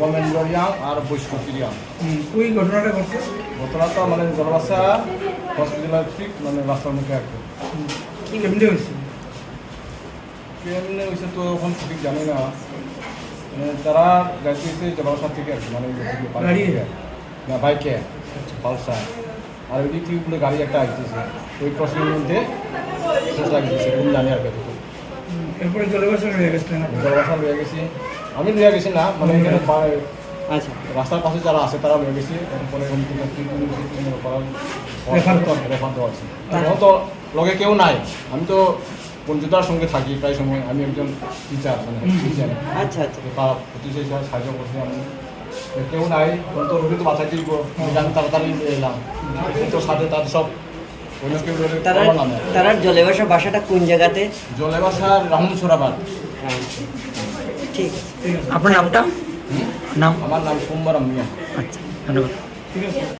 গমেন্দ্র আর বৈষ্ণব রিয়াং ওই ঘটনাটা ঘটছে? ঘটনাটা মানে জলবাসা হসপিটালের ঠিক মানে রাস্তার মুখে আর কি কেমনি হয়েছে? কেমনে হয়েছে তো এখন সঠিক জানি না। মানে তারা হয়েছে জলবাসা থেকে আর কি মানে। না বাইকে। পালসা আর ওই দিক থেকে গাড়ি একটা আসতেছে ওই ক্রসিংয়ের মধ্যে শেষ লাগিয়েছে জানি আর কি এরপরে জলবাসন হয়ে গেছিলেন আপনি জলবাসা লয়ে গেছি। আমি লয়ে গেছি না মানে এখানে আচ্ছা। রাস্তার পাশে যারা আছে তারা লয়ে গেছি। এরপরে এখান তো লগে কেউ নাই। আমি তো বন্ধুতার সঙ্গে থাকি প্রায় সময়। আমি একজন টিচার মানে টিচার আচ্ছা আচ্ছা। পাড়া হিসাবে সাহায্য করছি আমি। কেউ নাই তো রোগী তো বাঁচাই দিব আমি তাড়াতাড়ি নিয়ে এলাম। তো সাথে তার সব তারা তারা জলে বাসাটা কোন জায়গাতে? জলেবাসা রাহুল সোরাবাদ। হ্যাঁ ঠিক। আপনার নামটা? নাম? আমার নাম সোমবার আচ্ছা ধন্যবাদ। ঠিক আছে।